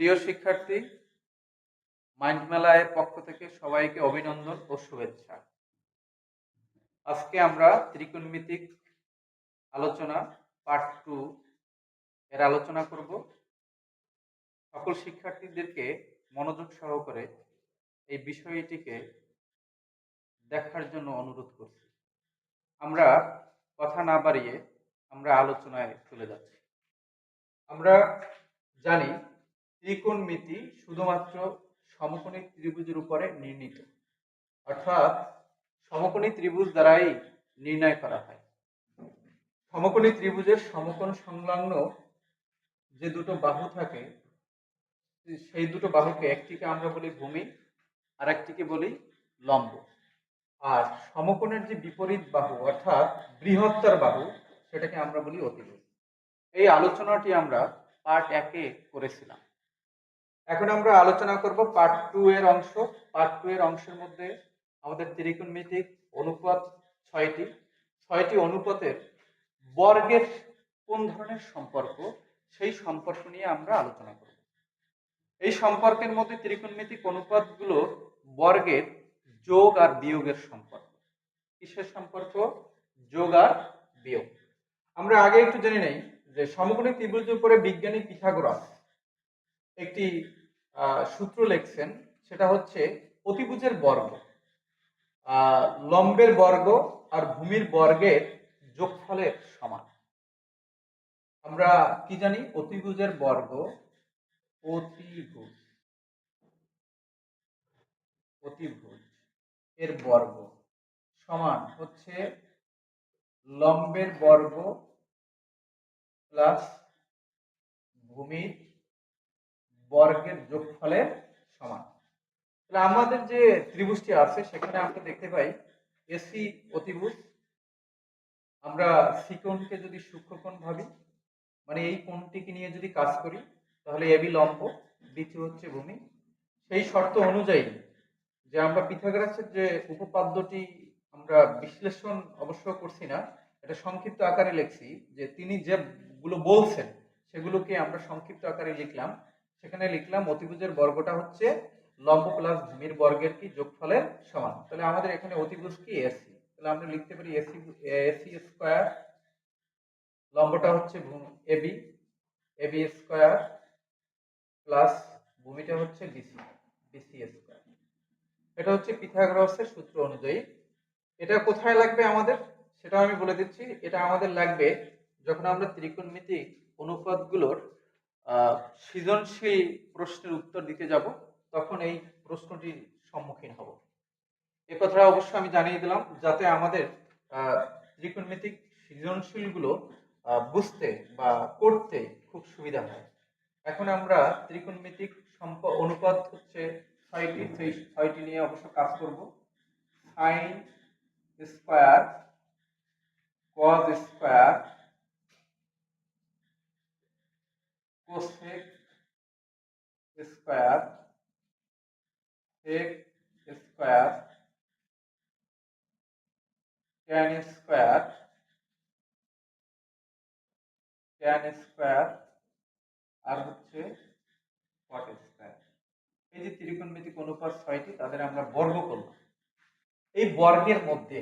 প্রিয় শিক্ষার্থী মাইন্ড মেলায়ের পক্ষ থেকে সবাইকে অভিনন্দন ও শুভেচ্ছা। আজকে আমরা ত্রিকোণমিতিক আলোচনা পার্ট টু এর আলোচনা করব। সকল শিক্ষার্থীদেরকে মনোযোগ সহকারে এই বিষয়টিকে দেখার জন্য অনুরোধ করছি। আমরা কথা না বাড়িয়ে আমরা আলোচনায় চলে যাচ্ছি। আমরা জানি ত্রিকোণমিতি শুধুমাত্র সমকোণী ত্রিভুজের উপরে নির্ণীত। অর্থাৎ সমকোণী ত্রিভুজ দ্বারাই নির্ণয় করা হয়। সমকোণী ত্রিভুজের সমকোণ সংলগ্ন যে দুটো বাহু থাকে, সেই দুটো বাহুকে একটিকে আমরা বলি ভূমি আর একটিকে বলি লম্ব। আর সমকোণের যে বিপরীত বাহু, অর্থাৎ বৃহত্তর বাহু, সেটাকে আমরা বলি অতিভুজ। এই আলোচনাটি আমরা পার্ট একে করেছিলাম। এখন আমরা আলোচনা করব পার্ট টু এর অংশ। পার্ট টু এর অংশের মধ্যে আমাদের ত্রিকোণমিতিক অনুপাত ছয়টি। ছয়টি অনুপাতের বর্গের কোন ধরনের সম্পর্ক? সেই সম্পর্ক নিয়ে আমরা আলোচনা করব। এই সম্পর্কের মধ্যে ত্রিকোণমিতিক অনুপাতগুলো বর্গের যোগ আর বিয়োগের সম্পর্ক। কিসের সম্পর্ক? যোগ আর বিয়োগ। আমরা আগে একটু জেনে নেই যে সমকোণী ত্রিভুজের উপরে বিজ্ঞানী পিথাগোরাস একটি সূত্র লিখছেন, সেটা হচ্ছে অতিভুজের বর্গ। লম্বের বর্গ আর ভূমির বর্গের যোগফলের সমান। আমরা কি জানি? অতিভুজের বর্গ, অতিভুজ। অতিভুজ এর বর্গ সমান হচ্ছে লম্বের বর্গ প্লাস ভূমির বর্গের যোগফলের সমান। তাহলে আমাদের যে ত্রিভুজটি আছে, সেখানে আমরা দেখতে পাই এসি অতিভুজ। আমরা সিকোণকে যদি সূক্ষ্মকোণ ভাবি মানে এই কোণটিকে নিয়ে যদি কাজ করি, তাহলে এবি লম্ব দ্বিতীয় হচ্ছে ভূমি। সেই শর্ত অনুযায়ী যে আমরা পিথাগোরাসের যে উপপাদ্যটি আমরা বিশ্লেষণ অবশ্য করছি না, এটা সংক্ষিপ্ত আকারে লিখছি যে তিনি যেগুলো বলছেন, সেগুলোকে আমরা সংক্ষিপ্ত আকারে লিখলাম। সেখানে লিখলাম অতিভুজের বর্গটা হচ্ছে লম্ব প্লাস ভূমির বর্গের কি যোগফলের সমান। তাহলে আমাদের এখানে অতিভুজ কি? এসি তাহলে আমরা লিখতে পারি এসি এসি স্কোয়ার লম্বটা হচ্ছে এবি এবি স্কোয়ার প্লাস ভূমিটা হচ্ছে বিসি বিসি স্কোয়ার এটা হচ্ছে পিথাগোরাসের সূত্র অনুযায়ী। এটা কোথায় লাগবে আমাদের? সেটা আমি বলে দিচ্ছি। এটা আমাদের লাগবে যখন আমরা ত্রিকোণমিতিক অনুপাতগুলোর সৃজনশীল প্রশ্নের উত্তর দিতে যাব, তখন এই প্রশ্নটির সম্মুখীন হব। এ কথা অবশ্য আমি জানিয়ে দিলাম, যাতে আমাদের ত্রিকোণমিতিক সৃজনশীলগুলো বুঝতে বা করতে খুব সুবিধা হয়। এখন আমরা ত্রিকোণমিতিক সম্প, অনুপাত হচ্ছে ছয়টি, সেই ছয়টি নিয়ে অবশ্য কাজ করব। Sine square, cos square cosec square sec square tan square tan square আর হচ্ছে কট স্কোয়ার এই যে ত্রিকোণমিতিক অনুপাত ছয়টি, তাদের আমরা বর্গ করলাম এই বর্গের মধ্যে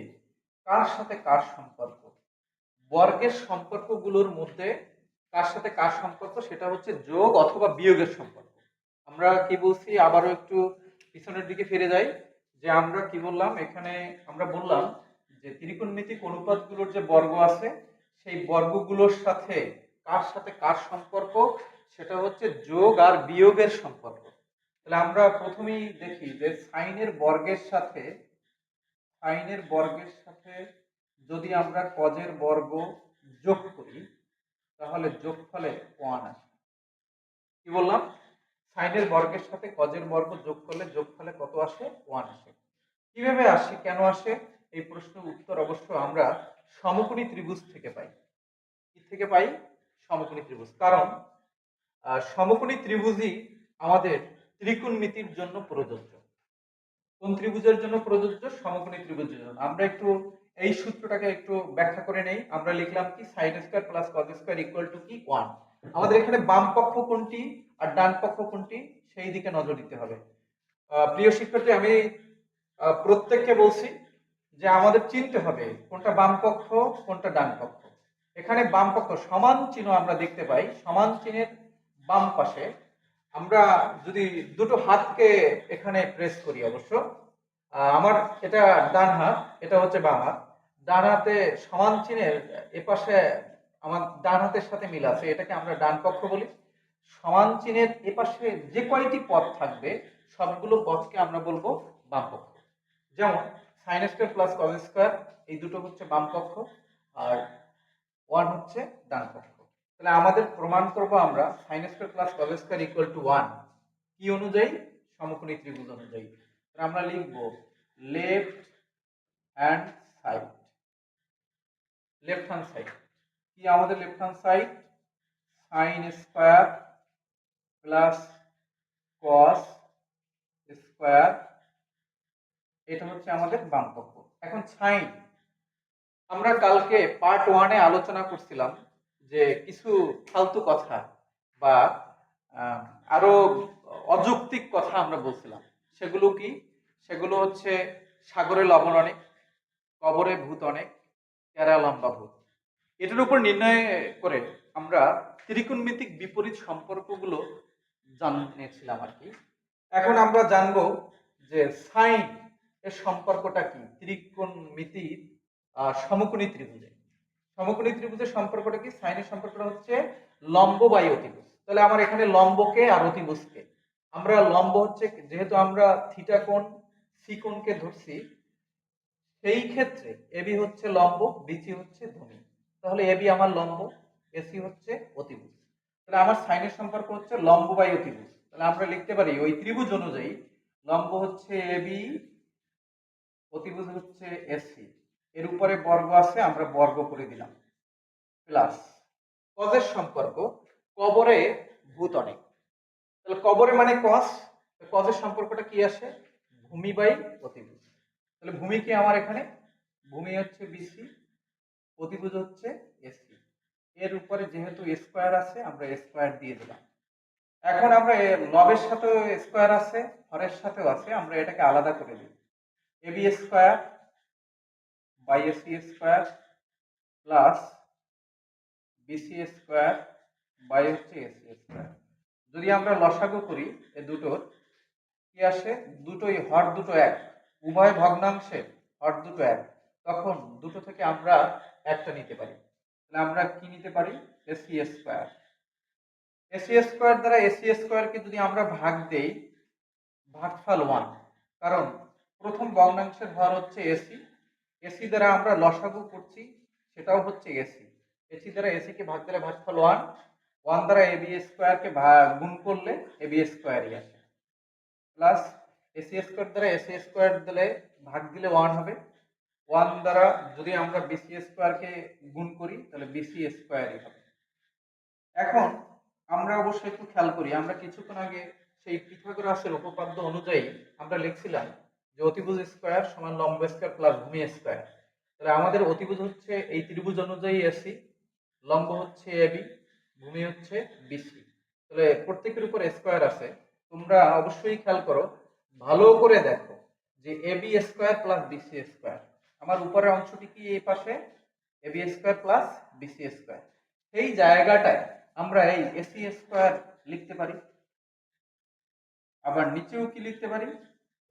কার সাথে কার সম্পর্ক? বর্গের সম্পর্কগুলোর মধ্যে কার সাথে কার সম্পর্ক? সেটা হচ্ছে যোগ অথবা বিয়োগের সম্পর্ক। আমরা কি বলছি? আবারও একটু পিছনের দিকে ফিরে যাই। যে আমরা কি বললাম? এখানে আমরা বললাম যে ত্রিকোণমিতিক অনুপাতগুলোর যে বর্গ আছে, সেই বর্গগুলোর সাথে কার সাথে কার সম্পর্ক? সেটা হচ্ছে যোগ আর বিয়োগের সম্পর্ক। তাহলে আমরা প্রথমেই দেখি যে সাইনের বর্গের সাথে, সাইনের বর্গের সাথে যদি আমরা কজের বর্গ যোগ করি তাহলে যোগফলে ওয়ান আসে। কি বললাম? সাইনের বর্গের সাথে কজের বর্গ যোগ করলে যোগফলে কত আসে? ওয়ান আসে। কীভাবে আসে? কেন আসে? এই প্রশ্নের উত্তর অবশ্য আমরা সমকোণী ত্রিভুজ থেকে পাই। কি থেকে পাই? সমকোণী ত্রিভুজ। কারণ সমকোণী ত্রিভুজই আমাদের ত্রিকোণমিতির জন্য প্রযোজ্য। কোন ত্রিভুজের জন্য প্রযোজ্য? সমকোণী ত্রিভুজের জন্য। আমরা একটু এই সূত্রটাকে একটু ব্যাখ্যা করে নেই। আমরা লিখলাম কি? Sine square plus cos square equal to কি? ওয়ান আমাদের এখানে বাম পক্ষ কোনটি আর ডান পক্ষ কোনটি? সেই দিকে নজর দিতে হবে। প্রিয় শিক্ষার্থী, আমি প্রত্যেককে বলছি যে আমাদের চিনতে হবে কোনটা বাম পক্ষ, কোনটা ডান পক্ষ। এখানে বাম পক্ষ সমান চিহ্ন আমরা দেখতে পাই। সমান চিহ্নের বাম পাশে আমরা যদি দুটো হাতকে এখানে প্রেস করি অবশ্য আমার এটা ডান হাত, এটা হচ্ছে বাম হাত। ডান হাতে সমান চিহ্নের এপাশে আমার ডান হাতের সাথে মিল আছে, এটাকে আমরা ডান পক্ষ বলি। সমান চিহ্নের এপাশে যে কয়টি পথ থাকবে, সবগুলো পথকে আমরা বলব বাম পক্ষ যেমন sine square plus cos square এই দুটো হচ্ছে বাম পক্ষ আর ওয়ান হচ্ছে ডান পক্ষ তাহলে আমাদের প্রমাণ করব আমরা sine square plus cos square equal to one কি অনুযায়ী? সমকোণী ত্রিভুজ অনুযায়ী। আমরা লিখব left hand side left hand side কি আমাদের left hand side sine square plus cos square এটা হচ্ছে আমাদের বাম পক্ষ এখন সাইন আমরা কালকে পার্ট ওয়ানে আলোচনা করছিলাম যে কিছু ফালতু কথা বা আরও অযৌক্তিক কথা আমরা বলছিলাম। সেগুলো কি? সেগুলো হচ্ছে সাগরে লবণ অনেক, কবরে ভূত অনেক কেরা লম্বা এটার উপর নির্ণয় করে আমরা ত্রিকোণমিতিক বিপরীত সম্পর্কগুলো জানিয়েছিলাম আর কি। এখন আমরা জানব যে সাইন এর সম্পর্কটা কি ত্রিকোণমিতির আহ, সমকোণী ত্রিভুজে সমকোণী ত্রিভুজের সম্পর্কটা কি? সাইনের সম্পর্কটা হচ্ছে লম্ব বাই অতিভুজ। তাহলে আমার এখানে লম্বকে আর অতিভুজকে। আমরা লম্ব হচ্ছে যেহেতু আমরা থিটা কোণ সি কোণকে ধরছি সেই ক্ষেত্রে এবি হচ্ছে লম্ব বিসি হচ্ছে ধনী। তাহলে এবি আমার লম্ব এসি হচ্ছে অতিভুজ। তাহলে আমার সাইনের সম্পর্ক হচ্ছে লম্ব বাই অতিভুজ। তাহলে আমরা লিখতে পারি ওই ত্রিভুজ অনুযায়ী লম্ব হচ্ছে এবি অতিভুজ হচ্ছে এসি এর উপরে বর্গ আছে, আমরা বর্গ করে দিলাম। প্লাস কজের সম্পর্ক? কবরে ভূত অনেক। তাহলে কবরে মানে কস কজের সম্পর্কটা কি আসে? ভূমি বাই অতিভুজ। তাহলে ভূমি কি আমার এখানে? ভূমি হচ্ছে বিসি অতিভুজ হচ্ছে এসি এর উপরে যেহেতু স্কোয়ার আছে, আমরা স্কোয়ার দিয়ে দিলাম। এখন আমরা এ লবের সাথেও স্কোয়ার আছে, হরের সাথেও আছে, আমরা এটাকে আলাদা করে দিই। AB square by AC square plus BC square by হচ্ছে এসি স্কোয়ার যদি আমরা লসাগু করি, এ দুটোর, কি আসে? দুটোই হর দুটো এক। উভয় ভগ্নাংশে হর দুটো এক। তখন দুটো থেকে আমরা একটা নিতে পারি। তাহলে আমরা কি নিতে পারি? এসি স্কোয়ার এসি স্কোয়ার দ্বারা এসি স্কোয়ারকে যদি আমরা ভাগ দেই, ভাগফল ওয়ান কারণ প্রথম ভগ্নাংশের হর হচ্ছে এসি এসি দ্বারা আমরা লসাগু করছি, সেটাও হচ্ছে এসি এসি দ্বারা এসি কে ভাগ দিলে ভাগফল ওয়ান ওয়ান দ্বারা এবি স্কোয়ারকে গুণ করলে এবি স্কোয়ারই আসে। প্লাস এসি স্কোয়ার দ্বারা এসি স্কোয়ার দিলে ভাগ দিলে ওয়ান হবে। ওয়ান দ্বারা যদি আমরা বিসি স্কোয়ারকে গুণ করি, তাহলে বিসি স্কোয়ারই হবে। এখন আমরা অবশ্যই একটু খেয়াল করি, আমরা কিছুক্ষণ আগে সেই পিথাগোরাসের উপপাদ্য অনুযায়ী আমরা লিখছিলাম যে অতিভুজ স্কোয়ার সমান লম্ব স্কোয়ার প্লাস ভূমি স্কোয়ার তাহলে আমাদের অতিভুজ হচ্ছে এই ত্রিভুজ অনুযায়ী এসি লম্ব হচ্ছে এবি ভূমি হচ্ছে বিসি তাহলে প্রত্যেকের উপর স্কোয়ার আছে। তোমরা অবশ্যই খেয়াল করো ভালো করে দেখো যে AB square plus BC square. আমার উপরের অংশটি কি এই পাশে? AB square plus BC square. সেই জায়গাটায় আমরা এই এসি স্কোয়ার লিখতে পারি। আবার নিচেও কি লিখতে পারি?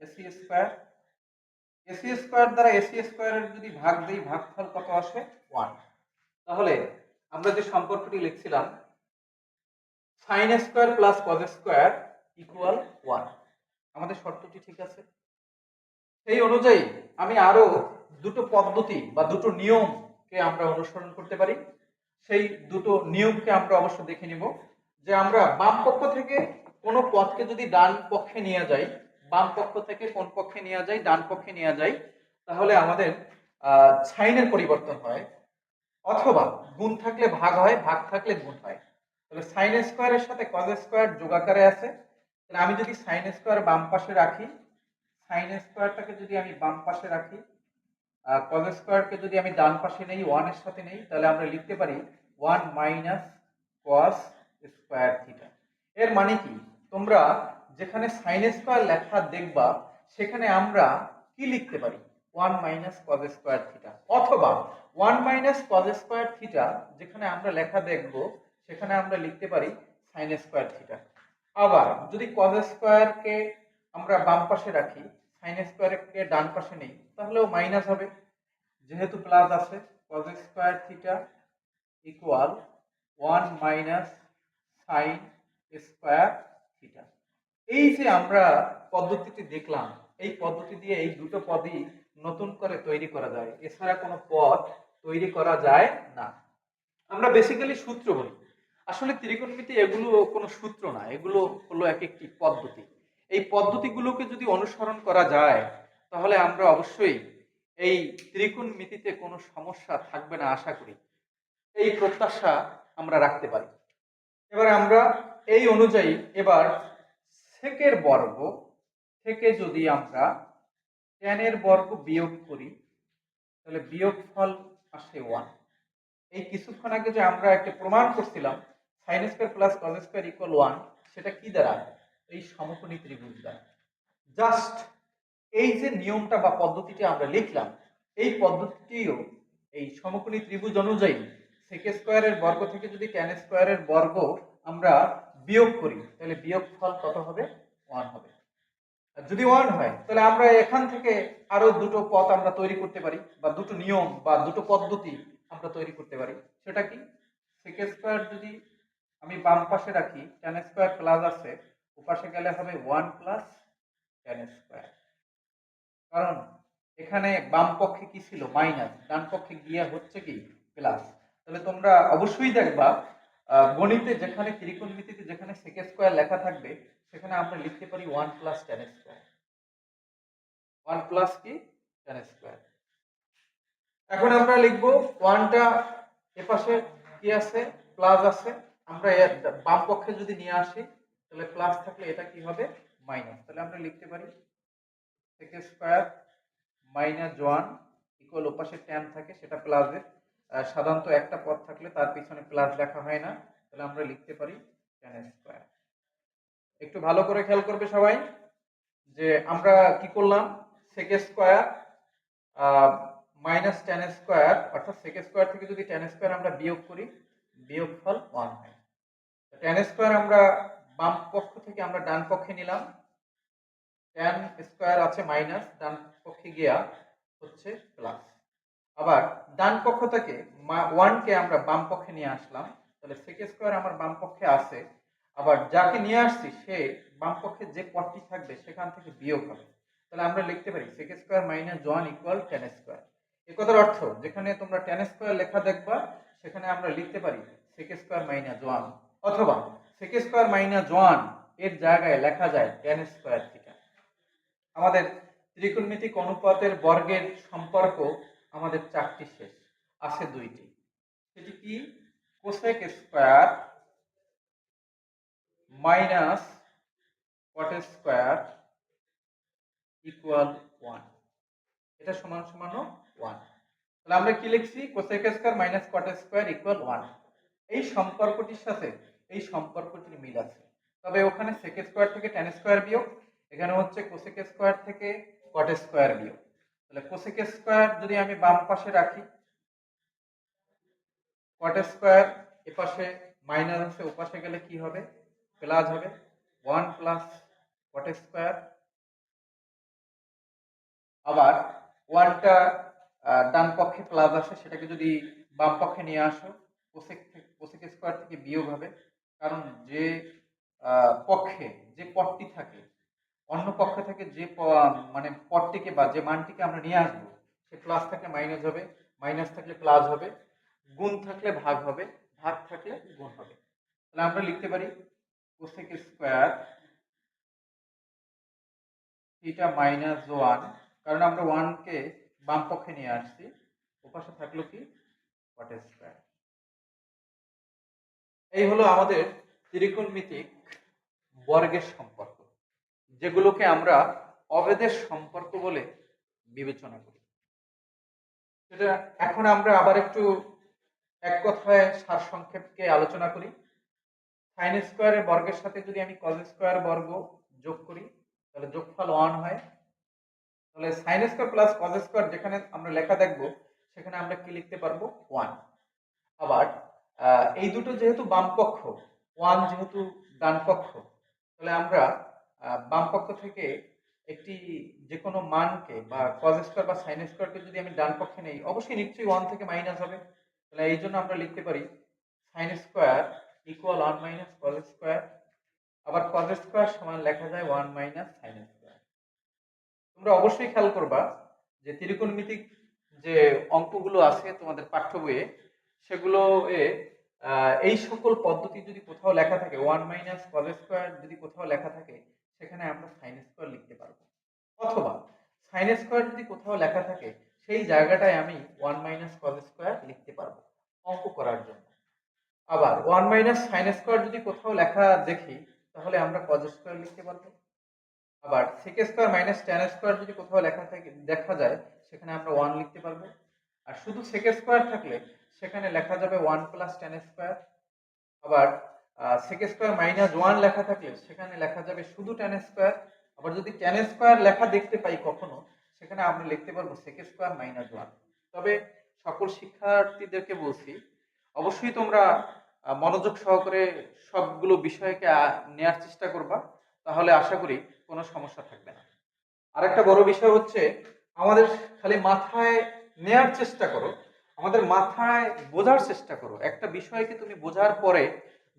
AC square. এসি স্কোয়ার দ্বারা এসি স্কোয়ারের যদি ভাগ দিই, ভাগফল কত আসে? ওয়ান। তাহলে আমরা যে সম্পর্কটি লিখছিলাম, sine square plus cos square equal one. আমাদের শর্তটি ঠিক আছে? সেই অনুযায়ী আমি আরও দুটো পদ্ধতি বা দুটো নিয়মকে আমরা অনুসরণ করতে পারি। সেই দুটো নিয়মকে আমরা অবশ্য দেখে নিব যে আমরা বাম পক্ষ থেকে কোনো পথকে যদি ডান পক্ষে নিয়ে যাই, বাম পক্ষ থেকে কোন পক্ষে নিয়ে যাই, ডান পক্ষে নিয়ে যাই, তাহলে আমাদের সাইনের পরিবর্তন হয় অথবা গুণ থাকলে ভাগ হয়, ভাগ থাকলে গুণ হয়। তাহলে সাইন স্কোয়ারের সাথে কজ স্কোয়ার যোগাকারে আছে। আমি যদি সাইন স্কোয়ার বাম পাশে রাখি সাইন স্কোয়ারটাকে যদি আমি বাম পাশে রাখি কজ স্কোয়ারকে যদি আমি ডান পাশে নেই ওয়ানের সাথে নেই, তাহলে আমরা লিখতে পারি one minus cos square theta এর মানে কি? তোমরা যেখানে সাইন স্কোয়ার লেখা দেখবা, সেখানে আমরা কি লিখতে পারি? One minus cos square theta অথবা one minus cos square theta যেখানে আমরা লেখা দেখব, সেখানে আমরা লিখতে পারি সাইন স্কোয়ার থিটা আবার যদি কজ স্কোয়ারকে আমরা বাম পাশে রাখি সাইন স্কোয়ারকে ডান পাশে নেই, তাহলেও মাইনাস হবে। যেহেতু প্লাস আছে cos square theta equal one minus sine square theta এই যে আমরা পদ্ধতিটি দেখলাম, এই পদ্ধতি দিয়ে এই দুটো পদই নতুন করে তৈরি করা যায়। এছাড়া কোনো পদ তৈরি করা যায় না। আমরা বেসিক্যালি সূত্র বলি। আসলে ত্রিকোণমিতি এগুলো কোনো সূত্র না, এগুলো হলো এক একটি পদ্ধতি। এই পদ্ধতিগুলোকে যদি অনুসরণ করা যায়, তাহলে আমরা অবশ্যই এই ত্রিকোণমিতিতে কোনো সমস্যা থাকবে না আশা করি। এই প্রত্যাশা আমরা রাখতে পারি। এবার আমরা এই অনুযায়ী এবার সেকের বর্গ, থেকে যদি আমরা টেনের বর্গ বিয়োগ করি, তাহলে বিয়োগফল আসে ওয়ান। এই কিছুক্ষণ আগে যে আমরা একটা প্রমাণ করছিলাম sine square plus cos square equal one সেটা কি দ্বারা? এই সমকোণী ত্রিভুজ দ্বারা। জাস্ট এই যে নিয়মটা বা পদ্ধতিটি আমরা লিখলাম, এই পদ্ধতিটিও এই সমকোণী ত্রিভুজ অনুযায়ী সেক স্কোয়ারের বর্গ থেকে যদি ট্যান স্কোয়ারের বর্গ আমরা বিয়োগ করি, তাহলে বিয়োগ ফল কত হবে? ওয়ান হবে। আর যদি ওয়ান হয়, তাহলে আমরা এখান থেকে আরও দুটো পথ আমরা তৈরি করতে পারি, বা দুটো নিয়ম বা দুটো পদ্ধতি আমরা তৈরি করতে পারি। সেটা কি? সেক স্কোয়ার যদি আমি বাম পাশে রাখি ট্যান স্কোয়ার প্লাস আছে, ওপাশে গেলে হবে ওয়ান প্লাস ট্যান স্কোয়ার কারণ এখানে বাম পক্ষে কি ছিল? মাইনাস ডান পক্ষে গিয়ে হচ্ছে কি? প্লাস তাহলে তোমরা অবশ্যই দেখবা গণিতে যেখানে ত্রিকোণমিতিতে যেখানে সেক স্কোয়ার লেখা থাকবে, সেখানে আমরা লিখতে পারি one plus tan square one plus কি? টেন স্কোয়ার এখন আমরা লিখব ওয়ানটা এপাশে কি আছে? প্লাস আছে। আমরা বাম পক্ষে যদি নিয়ে আসি, তাহলে প্লাস থাকলে এটা কি হবে? মাইনাস তাহলে আমরা লিখতে পারি sec square minus one equal ওপাশে টেন থাকে, সেটা প্লাসের সাধারণত একটা পদ থাকলে তার পিছনে প্লাস লেখা হয় না, তাহলে আমরা লিখতে পারি টেন স্কোয়ার একটু ভালো করে খেয়াল করবে সবাই যে আমরা কি করলাম? Sec square minus tan square অর্থাৎ সেক স্কোয়ার থেকে যদি টেন স্কোয়ার আমরা বিয়োগ করি, বিয়োগফল ওয়ান হয়। টেন স্কোয়ার আমরা বাম পক্ষ থেকে আমরা ডান পক্ষে নিলাম। টেন স্কোয়ার আছে মাইনাস ডান পক্ষে গিয়া হচ্ছে প্লাস আবার ডান পক্ষ থেকে ওয়ানকে আমরা বাম পক্ষে নিয়ে আসলাম। তাহলে সেক স্কোয়ার আমার বাম পক্ষে আছে। আবার যাকে নিয়ে আসছি, সে বাম পক্ষে যে পদটি থাকবে, সেখান থেকে বিয়োগ হবে। তাহলে আমরা লিখতে পারি sec square minus one equal tan square এ কথার অর্থ, যেখানে তোমরা টেন স্কোয়ার লেখা দেখবা, সেখানে আমরা লিখতে পারি সেক স্কোয়ার মাইনাস ওয়ান অথবা সেক স্কোয়ার মাইনাস ওয়ানের জায়গায় লেখা যায় টেন স্কোয়ার থিটা আমাদের ত্রিকোণমিতিক অনুপাতের বর্গের সম্পর্ক আমাদের চারটি শেষ, আছে দুইটি। সেটি কি? Cosec square minus cot square equal one এটা সমান সমান ওয়ান তাহলে আমরা কি লিখছি? Cosec square minus cot square equal one এই সম্পর্কটির সাথে, এই সম্পর্কটির মিল আছে। তবে ওখানে সেক স্কোয়ার থেকে টেন স্কোয়ার বিয়োগ, এখানে হচ্ছে কোসেক স্কোয়ার থেকে কট স্কোয়ার বিয়োগ। তাহলে কোসেক স্কোয়ার যদি আমি বাম পাশে রাখি কট স্কোয়ার এপাশে মাইনাস আছে ওপাশে গেলে কি হবে? প্লাস হবে। ওয়ান প্লাস কট স্কোয়ার আবার ওয়ানটা ডান পক্ষে প্লাস আসে, সেটাকে যদি বাম পক্ষে নিয়ে আসো কোসেক থেকে কোসেক স্কোয়ার থেকে বিয়োগ হবে। কারণ যে পক্ষে যে পদটি থাকে, অন্য পক্ষ থেকে যে মানে পদটিকে বা যে মানটিকে আমরা নিয়ে আসব, সে প্লাস থাকলে মাইনাস হবে মাইনাস থাকলে প্লাস হবে, গুণ থাকলে ভাগ হবে, ভাগ থাকলে গুণ হবে। তাহলে আমরা লিখতে পারি cosec square theta minus one কারণ আমরা ওয়ানকে বাম পক্ষে নিয়ে আসছি, ওপাশে থাকল কি? কট স্কোয়ার এই হলো আমাদের ত্রিকোণমিতিক বর্গের সম্পর্ক, যেগুলোকে আমরা অবেদের সম্পর্ক বলে বিবেচনা করি। সেটা এখন আমরা আবার একটু এক কথায় সারসংক্ষেপকে আলোচনা করি। সাইন স্কোয়ারের বর্গের সাথে যদি আমি কজ স্কোয়ার বর্গ যোগ করি, তাহলে যোগফল ওয়ান হয়। তাহলে sine square plus cos square যেখানে আমরা লেখা দেখব, সেখানে আমরা কি লিখতে পারব? ওয়ান। আবার এই দুটো যেহেতু বামপক্ষ ওয়ান যেহেতু ডান পক্ষ তাহলে আমরা বামপক্ষ থেকে একটি যে কোনো মানকে বা কজ স্কোয়ার বা সাইন স্কোয়ারকে যদি আমি ডান পক্ষে নেই, অবশ্যই নিশ্চয়ই ওয়ান থেকে মাইনাস হবে। তাহলে এই জন্য আমরা লিখতে পারি sine square equal one minus cos square আবার কজ স্কোয়ার সমান লেখা যায় ওয়ান মাইনাস সাইন স্কোয়ার তোমরা অবশ্যই খেয়াল করবা যে ত্রিকোণমিতিক যে অঙ্কগুলো আছে তোমাদের পাঠ্য বইয়ে সেগুলো এ এই সকল পদ্ধতি যদি কোথাও লেখা থাকে ওয়ান মাইনাস কজ স্কোয়ার যদি কোথাও লেখা থাকে, সেখানে আমরা সাইন স্কোয়ার লিখতে পারব। অথবা সাইন স্কোয়ার যদি কোথাও লেখা থাকে, সেই জায়গাটায় আমি ওয়ান মাইনাস কজ স্কোয়ার লিখতে পারব, অঙ্ক করার জন্য। আবার ওয়ান মাইনাস সাইন স্কোয়ার যদি কোথাও লেখা দেখি, তাহলে আমরা কজ স্কোয়ার লিখতে পারব। আবার sec square minus tan square যদি কোথাও লেখা থাকে, দেখা যায়, সেখানে আমরা ওয়ান লিখতে পারব। আর শুধু সেক স্কোয়ার থাকলে সেখানে লেখা যাবে ওয়ান প্লাস টেন স্কোয়ার আবার সেক স্কোয়ার মাইনাস ওয়ান লেখা থাকলে সেখানে লেখা যাবে শুধু টেন স্কোয়ার আবার যদি টেন স্কোয়ার লেখা দেখতে পাই কখনো, সেখানে আমরা লিখতে পারব সেক স্কোয়ার মাইনাস ওয়ান তবে সকল শিক্ষার্থীদেরকে বলছি, অবশ্যই তোমরা মনোযোগ সহকারে সবগুলো বিষয়কে নেয়ার চেষ্টা করবা, তাহলে আশা করি কোনো সমস্যা থাকবে না। আরেকটা বড় বিষয় হচ্ছে, আমাদের খালি মাথায় নেয়ার চেষ্টা করো আমাদের মাথায় বোঝার চেষ্টা করো। একটা বিষয়কে তুমি বোঝার পরে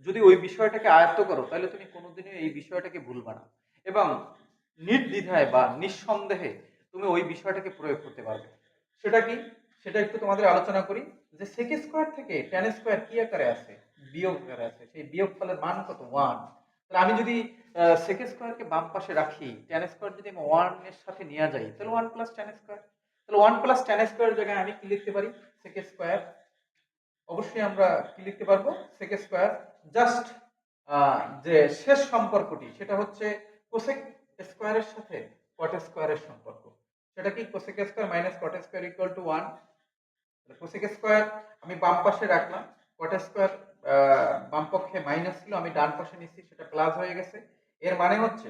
যদি ওই বিষয়টাকে আয়ত্ত করো, তাহলে তুমি কোনোদিনই এই বিষয়টাকে ভুলবা না। এবং নির্দ্বিধায় বা নিঃসন্দেহে তুমি ওই বিষয়টাকে প্রয়োগ করতে পারবে। সেটা কি? সেটা একটু তোমাদের আলোচনা করি। যে সেক স্কোয়ার থেকে টেন স্কোয়ার কি আকারে আছে? বিয়োগ আকারে আছে। সেই বিয়োগ ফলের মান কত? ওয়ান তাহলে আমি যদি সেক স্কোয়ারকে বাম পাশে রাখি টেন স্কোয়ার যদি আমি ওয়ানের সাথে নিয়ে যাই, তাহলে ওয়ান প্লাস টেন স্কোয়ার তাহলে ওয়ান প্লাস টেন স্কোয়ার জায়গায় আমি কি লিখতে পারি? সেক স্কোয়ার অবশ্যই আমরা কি লিখতে পারব? সেক স্কোয়ার জাস্ট যে শেষ সম্পর্কটি, সেটা হচ্ছে কোসেক স্কোয়ারের সাথে কট স্কোয়ারের সম্পর্ক। সেটা কি cosec square minus cot square equal to one cosec square আমি বাম পাশে রাখলাম কট স্কোয়ার বাম পক্ষে মাইনাস ছিল, আমি ডান পাশে নিচ্ছি, সেটা প্লাস হয়ে গেছে। এর মানে হচ্ছে,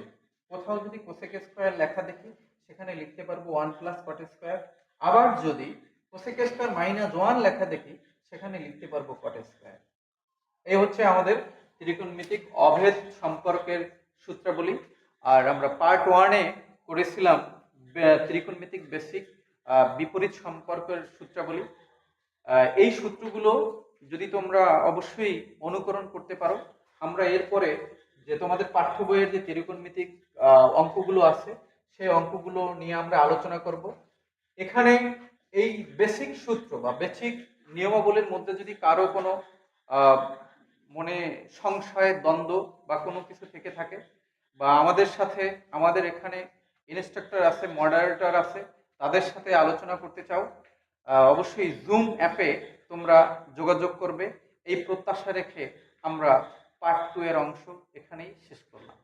কোথাও যদি কোসেক স্কোয়ার লেখা দেখি, সেখানে লিখতে পারব ওয়ান প্লাস কট স্কোয়ার আবার যদি কোসেক স্কোয়ার মাইনাস ওয়ান লেখা দেখি, সেখানে লিখতে পারব কট স্কোয়ার এই হচ্ছে আমাদের ত্রিকোণমিতিক অভেদ সম্পর্কের সূত্রাবলী। আর আমরা পার্ট ওয়ানে করেছিলাম ত্রিকোণমিতিক বেসিক বিপরীত সম্পর্কের সূত্রাবলী। এই সূত্রগুলো যদি তোমরা অবশ্যই অনুকরণ করতে পারো, আমরা এরপরে যে তোমাদের পাঠ্য বইয়ের যে ত্রিকোণমিতিক অঙ্কগুলো আছে, সেই অঙ্কগুলো নিয়ে আমরা আলোচনা করব। এখানে এই বেসিক সূত্র বা বেসিক নিয়মাবলীর মধ্যে যদি কারও কোনো মনে সংশয়, দ্বন্দ্ব বা কোনো কিছু থেকে থাকে বা আমাদের সাথে, আমাদের এখানে ইনস্ট্রাক্টর আছে মডারেটর আছে, তাদের সাথে আলোচনা করতে চাও অবশ্যই জুম অ্যাপে তোমরা যোগাযোগ করবে। এই প্রত্যাশা রেখে আমরা পার্ট টু এর অংশ এখানেই শেষ করলাম।